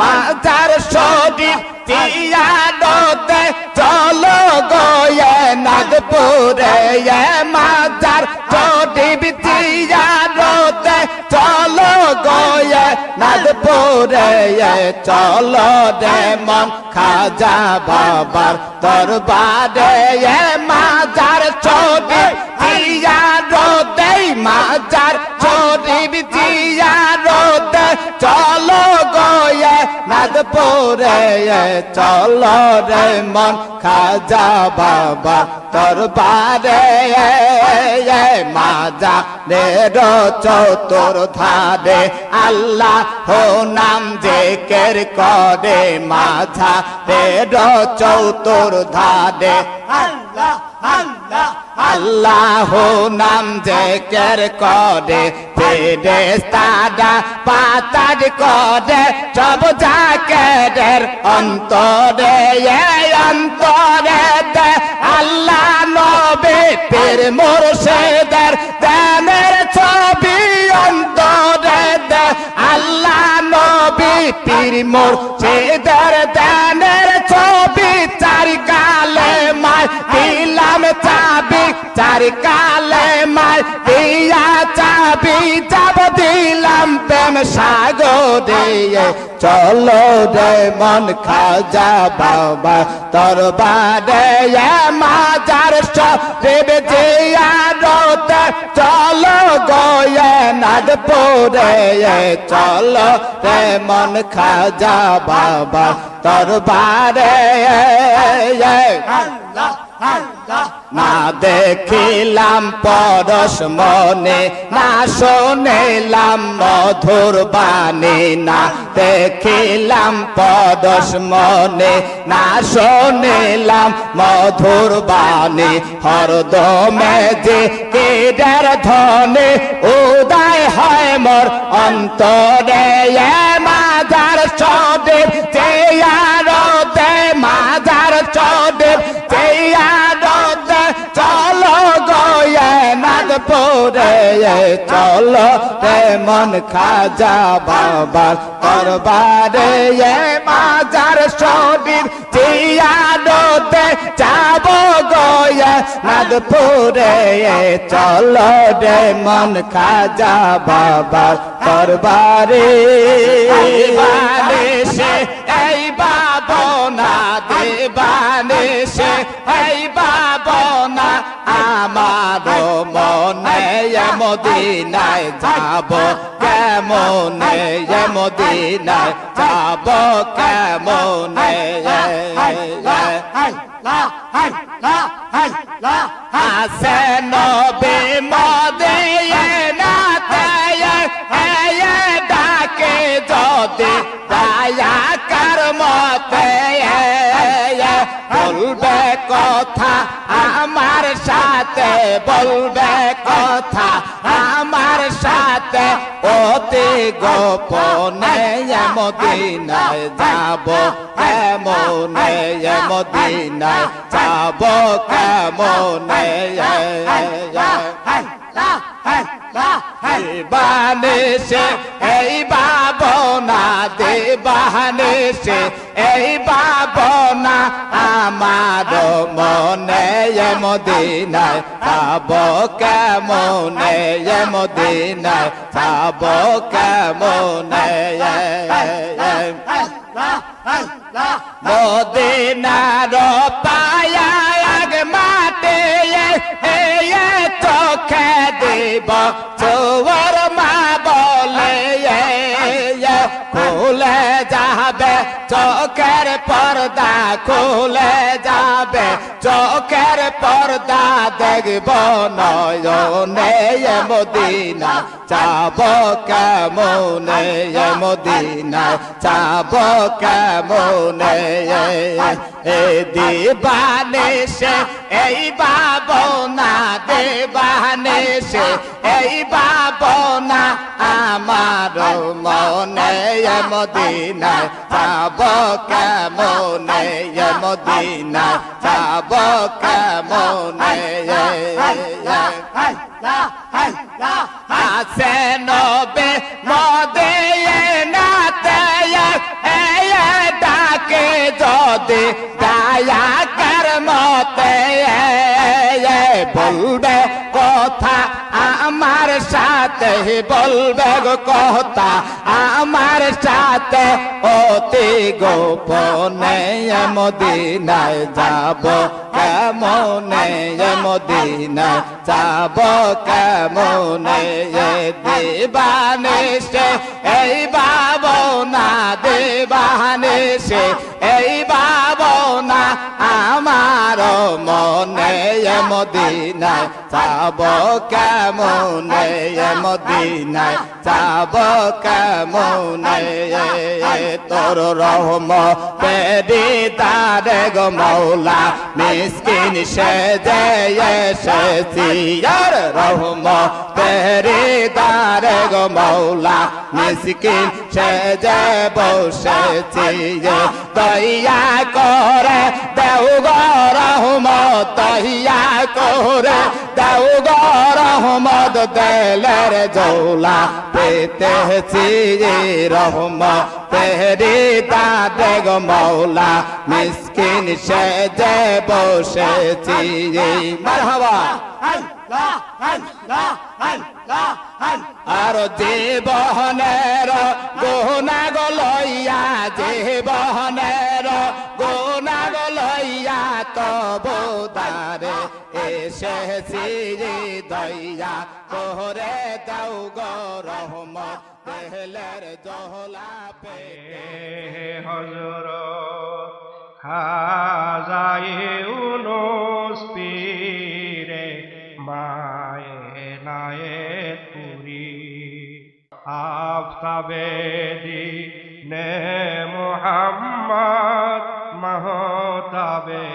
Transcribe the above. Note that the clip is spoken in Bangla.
মাজার শরীর তিয়ারতে চলো গয়ে নাগপুরে। এ মাজার শরীর তিয়ারতে চলো গয়ে নাগপুরে। চলো রে মন খাজা বাবার দরবারে। এ মাজার শরীর তিয়ারতে মাজার শরীর তিয়ারতে চলো গয়ে নাগপুরে চলো রে মন, খাজা বাবা দরবারে মাজা রে চতুর ধারে আল্লাহ হো নাম জেকের করে মাঝা রে চতুর ধারে, আল্লাহ আল্লাহ নাম জেকের করে ফেরেস্তারা পাতার করে সব জাকের অন্তরে অন্তরে আল্লাহ নবে পীর মুর্শিদের দানের ছবি অন্তরে আল্লাহ নবী পীর মুর্শিদের চার কালে দিয়া চাবি যাব দিলাম প্রেম সাগরে। চলো রে মন খাজা বাবা তোর বারে মাজার সব জিয়া রোতে চলো গয়ে নাগপুরে চলো রে মন খাজা বাবা তোর বারে আল্লাহ না দেখিলাম পরশ মনে, না শোনেলাম মধুর বাণী, না দেখিলাম পরশ মনে, না শোনেলাম মধুর বাণী। হরদমে যে কেডার ধনে উদয় হয় মোর অন্তরে মাজার সদেব নাগপুরে চলো রে মন খাজা বাবা দরবারে মাজার শরীর চেয়ারতে যাব গয়ে নাগপুরে। চলো রে মন খাজা বাবা দরবারে। সে এই বাবনা দেবানে মদিনায় যাব, কেমনে মদিনায় যাব, কেমনে আসে নবে মদে ডাকে যদি দয়া কর মতে বলবে কথা আমার সাথে বলবে কথা আমার সাথে। অতি গোপনে মদিনায় যাব কেমনে মদিনায় যাব, কেমনে দেবানে সে এই বাবনা দেবানে সে এই বাবনা আমার মনে মদিনায় যাব কেমনে মদিনায়? যাব কেমনে মদিনার পায়া মাতে চোখে দেব চোর মা বলে খুলে যাবে, চোখের পর্দা খুলে যাবে, চোখের পর্দা দেখব নয়নে মদিনা চাব কেমনে মদিনা চাব কেমনে এ দিবানে সে এই বাবনা দেবানে সে এই বাবনা আমার মদিনায় যাব কেমনে? মদিনায় যাব কেমনে? আসে নবে মদে নাতে যদি দায়া কার মতে বলবে কথা আমার সাথে বলবে গো কথা, আমার সাথে অতি গোপনে মদিনায় যাব, কেমনে মদিনায় যাব, কেমনে দিবানিসে এই বাব বাবনা দিবানিসে এই বাবনা আমার মনে মদিনায় যাব কেমনে? মদিনায় যাব কেমনে? তোর রহম পেদি তারে গো মৌলা। মিসকিন সে এসেছি রহম পেরি তারে গো মৌলা। মিসকিন সে যে বসেছি দইয়া করে দেউ গো রহম। দইয়া করে গো রহমত, দেলের জৌলা পেতেছি রহম তেরি দাদে গো মৌলা, মিসকিন সে যে। বসেছি মারহাবা। আর জীবনের গোনা দইয়া কোহরে দাও গো রহম দেহলের জহলা পে হজর খাজাই উনুস পীরে মায়ে নায়ে পুরি। আফতাবে দি নে মোহাম্মদ মহতাবে